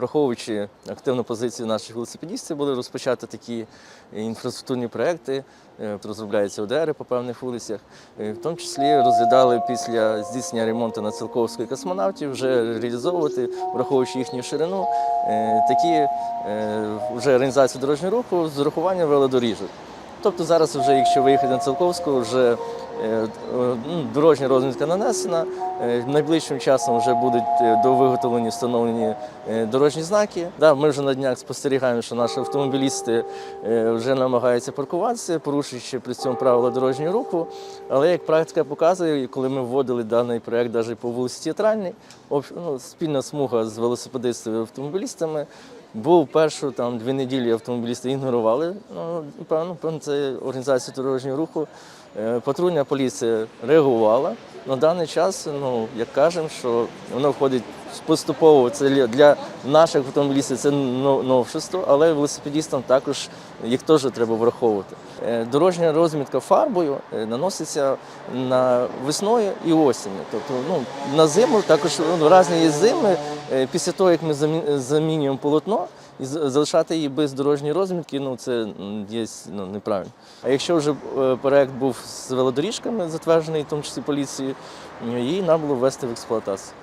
враховуючи активну позицію наших велосипедістів, були розпочати такі інфраструктурні проекти. Е, Розробляються ОДРи по певних вулицях. Е, В тому числі розглядали після здійснення ремонту на Цілковської космонавтів вже реалізовувати, враховуючи їхню ширину, е, такі вже організацію дорожнього руху з урахуванням велодоріжок. Тобто зараз, вже, якщо виїхати на Цілковську, вже дорожня розмітка нанесена. Е, Найближчим часом вже будуть е, до виготовлення встановлені е, дорожні знаки. Ми вже на днях спостерігаємо, що наші автомобілісти е, вже намагаються паркуватися, порушуючи при цьому правила дорожнього руху. Але як практика показує, коли ми вводили даний проект навіть по вулиці Театральній, ну, спільна смуга з велосипедистами і автомобілістами. Був першу там дві неділі автомобілісти ігнорували. Ну, певно, певно, це організація дорожнього руху. Е, Патрульна поліція реагувала. На даний час, ну як кажемо, що воно входить поступово. Це для- наших автомобілістів це новшество, але велосипедістам також їх теж треба враховувати. Е, Дорожня розмітка фарбою е, наноситься на весною і осінню. Тобто, ну на зиму також ну, різні є зими. Е, Після того, як ми замінюємо полотно, і залишати її без дорожньої розмітки, ну це є ну, неправильно. А якщо вже проект був з велодоріжками, затверджений, в тому числі поліцією, її треба було ввести в експлуатацію.